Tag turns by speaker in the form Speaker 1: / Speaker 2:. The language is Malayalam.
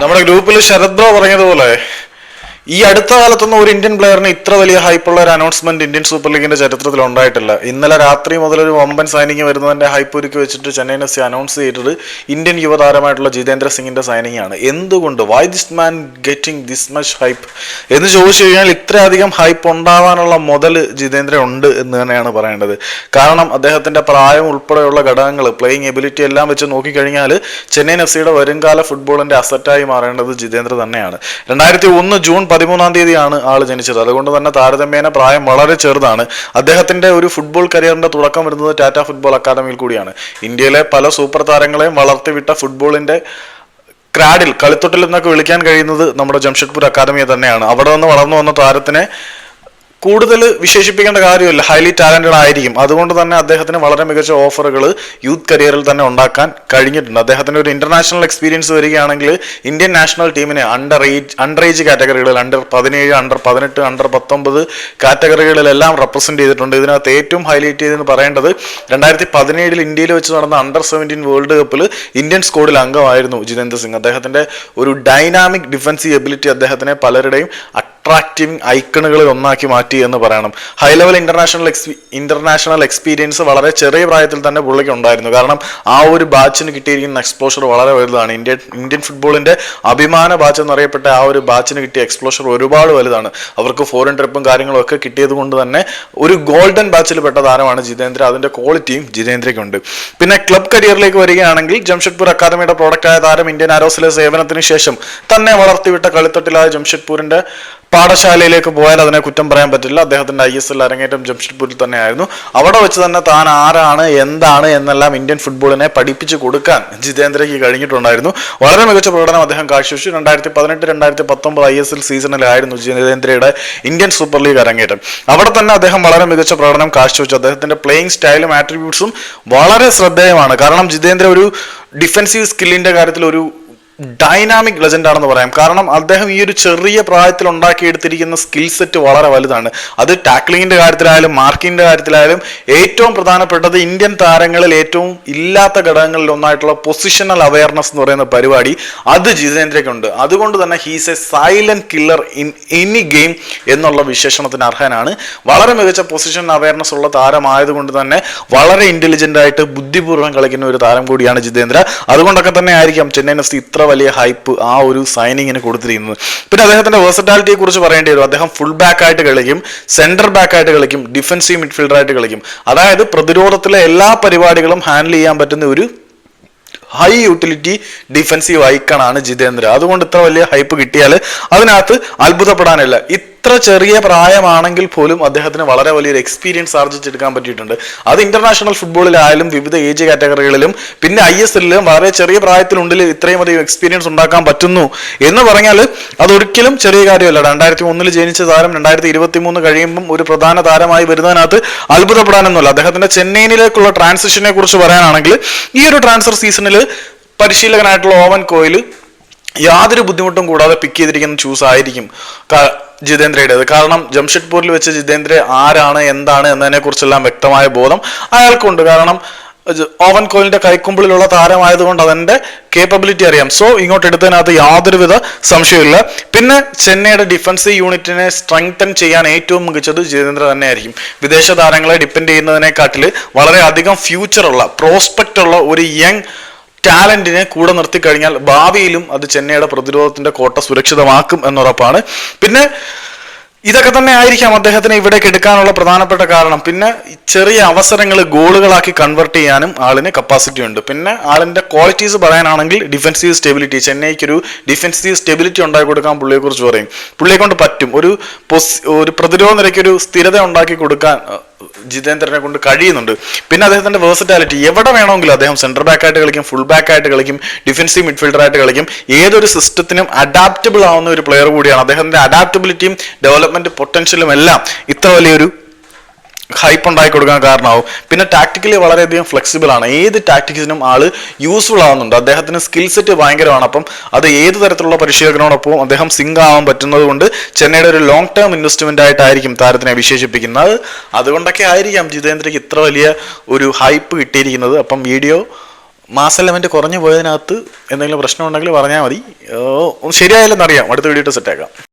Speaker 1: നമ്മുടെ ഗ്രൂപ്പിൽ ശരത് പറഞ്ഞതുപോലെ ഈ അടുത്ത കാലത്തൊന്നും ഒരു ഇന്ത്യൻ പ്ലെയറിന് ഇത്ര വലിയ ഹൈപ്പുള്ള ഒരു അനൗൺസ്മെന്റ് ഇന്ത്യൻ സൂപ്പർ ലീഗിന്റെ ചരിത്രത്തിൽ ഉണ്ടായിട്ടില്ല. ഇന്നലെ രാത്രി മുതൽ ഒരു വമ്പൻ സൈനിങ് വരുന്നതിന്റെ ഹൈപ്പ് ഒരുക്കി വെച്ചിട്ട് ചെന്നൈയിൻ എഫ് സി അനൗൺസ് ചെയ്തത് ഇന്ത്യൻ യുവതാരമായിട്ടുള്ള ജിതേന്ദ്ര സിംഗിന്റെ സൈനിങ് ആണ്. എന്തുകൊണ്ട്? Why this man getting this much hype എന്ന് ചോദിച്ചു കഴിഞ്ഞാൽ ഇത്രയധികം ഹൈപ്പ് ഉണ്ടാവാനുള്ള മുതൽ ജിതേന്ദ്ര ഉണ്ട് എന്ന് തന്നെയാണ് പറയേണ്ടത്. കാരണം അദ്ദേഹത്തിന്റെ പ്രായം ഉൾപ്പെടെയുള്ള ഘടകങ്ങൾ പ്ലേയിങ് എബിലിറ്റി എല്ലാം വെച്ച് നോക്കിക്കഴിഞ്ഞാൽ ചെന്നൈയിൻ എഫ് സിയുടെ വരുംകാല ഫുട്ബോളിന്റെ അസറ്റായി മാറേണ്ടത് ജിതേന്ദ്ര തന്നെയാണ്. രണ്ടായിരത്തി ഒന്ന് ജൂൺ പതിമൂന്നാം തീയതിയാണ് ആൾ ജനിച്ചത്. അതുകൊണ്ട് തന്നെ താരതമ്യേന പ്രായം വളരെ ചെറുതാണ്. അദ്ദേഹത്തിന്റെ ഒരു ഫുട്ബോൾ കരിയറിന്റെ തുടക്കം വരുന്നത് ടാറ്റ ഫുട്ബോൾ അക്കാദമിയിൽ കൂടിയാണ്. ഇന്ത്യയിലെ പല സൂപ്പർ താരങ്ങളെയും വളർത്തിവിട്ട ഫുട്ബോളിന്റെ ക്രാഡിൽ കളിത്തൊട്ടിൽ എന്നൊക്കെ വിളിക്കാൻ കഴിയുന്നത് നമ്മുടെ ജംഷഡ്പൂർ അക്കാദമിയെ തന്നെയാണ്. അവിടെ നിന്ന് വളർന്നു വന്ന താരത്തിനെ കൂടുതൽ വിശേഷിപ്പിക്കേണ്ട കാര്യമില്ല. ഹൈലി ടാലന്റഡ് ആയിരിക്കും. അതുകൊണ്ട് തന്നെ അദ്ദേഹത്തിന് വളരെ മികച്ച ഓഫറുകൾ യൂത്ത് കരിയറിൽ തന്നെ ഉണ്ടാക്കാൻ കഴിഞ്ഞിട്ടുണ്ട്. അദ്ദേഹത്തിന് ഒരു ഇന്റർനാഷണൽ എക്സ്പീരിയൻസ് വരികയാണെങ്കിൽ ഇന്ത്യൻ നാഷണൽ ടീമിനെ അണ്ടർ ഏജ് അണ്ടർ ഏജ് കാറ്റഗറികളിൽ അണ്ടർ പതിനേഴ് അണ്ടർ പതിനെട്ട് അണ്ടർ പത്തൊമ്പത് കാറ്റഗറികളിലെല്ലാം റെപ്രസെന്റ് ചെയ്തിട്ടുണ്ട്. ഇതിനകത്ത് ഏറ്റവും ഹൈലൈറ്റ് ചെയ്തെന്ന് പറയേണ്ടത് രണ്ടായിരത്തി പതിനേഴിൽ ഇന്ത്യയിൽ വെച്ച് നടന്ന അണ്ടർ സെവന്റീൻ വേൾഡ് കപ്പിൽ ഇന്ത്യൻ സ്കോഡിൽ അംഗമായിരുന്നു ജിതേന്ദ്ര സിംഗ്. അദ്ദേഹത്തിന്റെ ഒരു ഡൈനാമിക് ഡിഫൻസീവ് എബിലിറ്റി അദ്ദേഹത്തിനെ പലരുടെയും അട്രാക്റ്റീവ് ഐക്കണുകളിൽ ഒന്നാക്കി മാറ്റി എന്ന് പറയണം. ഹൈ ലെവൽ ഇന്റർനാഷണൽ എക്സ്പി ഇന്റർനാഷണൽ എക്സ്പീരിയൻസ് വളരെ ചെറിയ പ്രായത്തിൽ തന്നെ പുള്ളിക്ക് ഉണ്ടായിരുന്നു. കാരണം ആ ഒരു ബാച്ചിന് കിട്ടിയിരിക്കുന്ന എക്സ്പ്ലോഷർ വളരെ വലുതാണ്. ഇന്ത്യൻ ഇന്ത്യൻ ഫുട്ബോളിന്റെ അഭിമാന ബാച്ച് എന്നറിയപ്പെട്ട ആ ഒരു ബാച്ചിന് കിട്ടിയ എക്സ്പ്ലോഷർ ഒരുപാട് വലുതാണ്. അവർക്ക് ഫോറിൻ ട്രിപ്പും കാര്യങ്ങളും ഒക്കെ കിട്ടിയത് കൊണ്ട് തന്നെ ഒരു ഗോൾഡൻ ബാച്ചിൽ പെട്ട താരമാണ് ജിതേന്ദ്ര. അതിന്റെ ക്വാളിറ്റിയും ജിതേന്ദ്രയ്ക്കുണ്ട്. പിന്നെ ക്ലബ് കരിയറിലേക്ക് വരികയാണെങ്കിൽ ജംഷഡ്പൂർ അക്കാദമിയുടെ പ്രോഡക്റ്റായ താരം ഇന്ത്യൻ ആരോസിലെ സേവനത്തിന് ശേഷം തന്നെ വളർത്തിവിട്ട കളിത്തട്ടിലായ ജംഷഡ്പൂരിന്റെ പാഠശാലയിലേക്ക് പോയാൽ അതിനെ കുറ്റം പറയാൻ പറ്റില്ല. അദ്ദേഹത്തിന്റെ ഐ എസ് എൽ അരങ്ങേറ്റം ജംഷഡ്പൂരിൽ തന്നെയായിരുന്നു. അവിടെ വെച്ച് തന്നെ താൻ ആരാണ് എന്താണ് എന്നെല്ലാം ഇന്ത്യൻ ഫുട്ബോളിനെ പഠിപ്പിച്ചു കൊടുക്കാൻ ജിതേന്ദ്രയ്ക്ക് കഴിഞ്ഞിട്ടുണ്ടായിരുന്നു. വളരെ മികച്ച പ്രകടനം അദ്ദേഹം കാഴ്ചവെച്ചു. രണ്ടായിരത്തി പതിനെട്ട് രണ്ടായിരത്തി പത്തൊമ്പത് ഐ എസ് എൽ സീസണിലായിരുന്നു ജിതേന്ദ്രയുടെ ഇന്ത്യൻ സൂപ്പർ ലീഗ് അരങ്ങേറ്റം. അവിടെ തന്നെ അദ്ദേഹം വളരെ മികച്ച പ്രകടനം കാഴ്ചവെച്ചു. അദ്ദേഹത്തിന്റെ പ്ലേയിങ് സ്റ്റൈലും ആട്രിബ്യൂട്ട്സും വളരെ ശ്രദ്ധേയമാണ്. കാരണം ജിതേന്ദ്ര ഒരു ഡിഫൻസീവ് സ്കില്ലിന്റെ കാര്യത്തിൽ ഒരു ഡൈനാമിക് ലെജൻഡ് ആണെന്ന് പറയാം. കാരണം അദ്ദേഹം ഈ ഒരു ചെറിയ പ്രായത്തിൽ ഉണ്ടാക്കിയെടുത്തിരിക്കുന്ന സ്കിൽ സെറ്റ് വളരെ വലുതാണ്. അത് ടാക്ലിങ്ങിന്റെ കാര്യത്തിലായാലും മാർക്കിങ്ങിന്റെ കാര്യത്തിലായാലും ഏറ്റവും പ്രധാനപ്പെട്ടത് ഇന്ത്യൻ താരങ്ങളിൽ ഏറ്റവും ഇല്ലാത്ത ഘടകങ്ങളിൽ ഒന്നായിട്ടുള്ള പൊസിഷണൽ അവയർനെസ് എന്ന് പറയുന്ന പരിപാടി അത് ജിതേന്ദ്രയ്ക്കുണ്ട്. അതുകൊണ്ട് തന്നെ he's a silent killer in any game എന്നുള്ള വിശേഷണത്തിന് അർഹനാണ്. വളരെ മികച്ച പൊസിഷൻ അവയർനെസ് ഉള്ള താരമായതുകൊണ്ട് തന്നെ വളരെ ഇന്റലിജന്റ് ആയിട്ട് ബുദ്ധിപൂർവം കളിക്കുന്ന ഒരു താരം കൂടിയാണ് ജിതേന്ദ്ര. അതുകൊണ്ടൊക്കെ തന്നെ ആയിരിക്കാം ചെന്നൈയിൻ എഫ് സി ഇത്ര വലിയ ഹൈപ്പ് ആ ഒരു സൈനിങ്ങിന് കൊടുത്തിരിക്കുന്നത്. പിന്നെ അദ്ദേഹത്തിന്റെ വേഴ്സറ്റാലിറ്റിയെ കുറിച്ച് പറയേണ്ടി വരും. അദ്ദേഹം ഫുൾ ബാക്ക് ആയിട്ട് കളിക്കും സെന്റർ ബാക്ക് ആയിട്ട് കളിക്കും ഡിഫൻസീവ് മിഡ്ഫീൽഡർ ആയിട്ട് കളിക്കും. അതായത് പ്രതിരോധത്തിലെ എല്ലാ പരിപാടികളും ഹാൻഡിൽ ചെയ്യാൻ പറ്റുന്ന ഒരു ഹൈ യൂട്ടിലിറ്റി ഡിഫൻസീവ് ഐക്കണാണ് ജിതേന്ദ്ര. അതുകൊണ്ട് ഇത്ര വലിയ ഹൈപ്പ് കിട്ടിയാൽ അതിനകത്ത് അത്ഭുതപ്പെടാനില്ല. ഇത്ര ചെറിയ പ്രായമാണെങ്കിൽ പോലും അദ്ദേഹത്തിന് വളരെ വലിയൊരു എക്സ്പീരിയൻസ് ആർജിച്ചെടുക്കാൻ പറ്റിയിട്ടുണ്ട്. അത് ഇന്റർനാഷണൽ ഫുട്ബോളിലായാലും വിവിധ ഏജ് കാറ്റഗറികളിലും പിന്നെ ഐ എസ് എല്ലിലും വളരെ ചെറിയ പ്രായത്തിലുള്ളിൽ ഇത്രയും അധികം എക്സ്പീരിയൻസ് ഉണ്ടാക്കാൻ പറ്റുന്നു. എന്ന് പറഞ്ഞാൽ അതൊരിക്കലും ചെറിയ കാര്യമല്ല. രണ്ടായിരത്തി ഒന്നിൽ ജനിച്ച താരം രണ്ടായിരത്തി ഇരുപത്തി മൂന്ന് കഴിയുമ്പം ഒരു പ്രധാന താരമായി വരുന്നതിനകത്ത് അത്ഭുതപ്പെടാനൊന്നുമില്ല. അദ്ദേഹത്തിന്റെ ചെന്നൈയിലേക്കുള്ള ട്രാൻസിഷനെ കുറിച്ച് പറയാനാണെങ്കിൽ ഈ ഒരു ട്രാൻസ്ഫർ സീസണിൽ പരിശീലകനായിട്ടുള്ള ഓവൻ കോയിൽ യാതൊരു ബുദ്ധിമുട്ടും കൂടാതെ പിക്ക് ചെയ്തിരിക്കുന്ന ചൂസ് ആയിരിക്കും. ജിതേന്ദ്രയുടേത് കാരണം ജംഷഡ്പൂരിൽ വെച്ച് ജിതേന്ദ്ര ആരാണ് എന്താണ് എന്നതിനെ കുറിച്ചെല്ലാം വ്യക്തമായ ബോധം അയാൾക്കുണ്ട്. കാരണം ഓവൻ കോലിന്റെ കൈക്കുമ്പിളിലുള്ള താരമായതുകൊണ്ട് അതിന്റെ കേപ്പബിലിറ്റി അറിയാം. സോ ഇങ്ങോട്ട് എടുത്തതിനകത്ത് യാതൊരുവിധ സംശയമില്ല പിന്നെ ചെന്നൈയുടെ ഡിഫൻസീവ് യൂണിറ്റിനെ സ്ട്രെങ്തൻ ചെയ്യാൻ ഏറ്റവും മികച്ചത് ജിതേന്ദ്ര തന്നെയായിരിക്കും. വിദേശ താരങ്ങളെ ഡിപ്പെൻഡ് ചെയ്യുന്നതിനെക്കാട്ടിൽ വളരെ അധികം ഫ്യൂച്ചറുള്ള പ്രോസ്പെക്റ്റ് ഉള്ള ഒരു യങ് ടാലന്റിനെ കൂടെ നിർത്തി കഴിഞ്ഞാൽ ഭാവിയിലും അത് ചെന്നൈയുടെ പ്രതിരോധത്തിന്റെ കോട്ട സുരക്ഷിതമാക്കും എന്നുറപ്പാണ്. പിന്നെ ഇതൊക്കെ തന്നെ ആയിരിക്കാം അദ്ദേഹത്തിന് ഇവിടേക്ക് എടുക്കാനുള്ള പ്രധാനപ്പെട്ട കാരണം. പിന്നെ ചെറിയ അവസരങ്ങൾ ഗോളുകളാക്കി കൺവെർട്ട് ചെയ്യാനും ആളിന് കപ്പാസിറ്റി ഉണ്ട്. പിന്നെ ആളിന്റെ ക്വാളിറ്റീസ് പറയാനാണെങ്കിൽ ഡിഫൻസീവ് സ്റ്റെബിലിറ്റി ചെന്നൈക്ക് ഒരു ഡിഫൻസീവ് സ്റ്റെബിലിറ്റി ഉണ്ടാക്കി കൊടുക്കാൻ പുള്ളിയെ കുറിച്ച് പറയും. പുള്ളിയെ കൊണ്ട് പറ്റും. ഒരു ഒരു പ്രതിരോധ നിരയ്ക്ക് ഒരു സ്ഥിരത ഉണ്ടാക്കി കൊടുക്കാൻ ജിതേന്ദ്രനെ കൊണ്ട് കഴിയുന്നുണ്ട്. പിന്നെ അദ്ദേഹത്തിന്റെ വേഴ്സറ്റാലിറ്റി എവിടെ വേണമെങ്കിലും അദ്ദേഹം സെന്റർ ബാക്ക് ആയിട്ട് കളിക്കും ഫുൾ ബാക്ക് ആയിട്ട് കളിക്കും ഡിഫൻസീവ് മിഡ്ഫീൽഡർ ആയിട്ട് കളിക്കും. ഏതൊരു സിസ്റ്റത്തിനും അഡാപ്റ്റബിൾ ആവുന്ന ഒരു പ്ലെയർ കൂടിയാണ്. അദ്ദേഹത്തിന്റെ അഡാപ്റ്റബിലിറ്റിയും ഡെവലപ്മെന്റ് പൊട്ടൻഷ്യലും എല്ലാം ഇത്ര വലിയൊരു ഹൈപ്പ് ഉണ്ടാക്കി കൊടുക്കാൻ കാരണമാവും. പിന്നെ ടാക്ടിക്കലി വളരെയധികം ഫ്ലെക്സിബിൾ ആണ്. ഏത് ടാക്ടിക്സിനും ആൾ യൂസ്ഫുൾ ആവുന്നുണ്ട്. അദ്ദേഹത്തിന് സ്കിൽ സെറ്റ് ഭയങ്കരമാണ്. അപ്പം അത് ഏത് തരത്തിലുള്ള പരിശീലകനോടൊപ്പം അദ്ദേഹം സിങ്ക് ആവാൻ പറ്റുന്നത് കൊണ്ട് ചെന്നൈയുടെ ഒരു ലോങ് ടേം ഇൻവെസ്റ്റ്മെന്റ് ആയിട്ടായിരിക്കും താരത്തിനെ വിശേഷിപ്പിക്കുന്നത്. അതുകൊണ്ടൊക്കെ ആയിരിക്കാം ജിതേന്ദ്രയ്ക്ക് ഇത്ര വലിയ ഒരു ഹൈപ്പ് കിട്ടിയിരിക്കുന്നത്. അപ്പം വീഡിയോ മാസ് എലമെന്റ് കുറഞ്ഞു പോയതിനകത്ത് എന്തെങ്കിലും പ്രശ്നം ഉണ്ടെങ്കിൽ പറഞ്ഞാൽ മതി അറിയാം അടുത്ത വീഡിയോ സെറ്റാക്കാം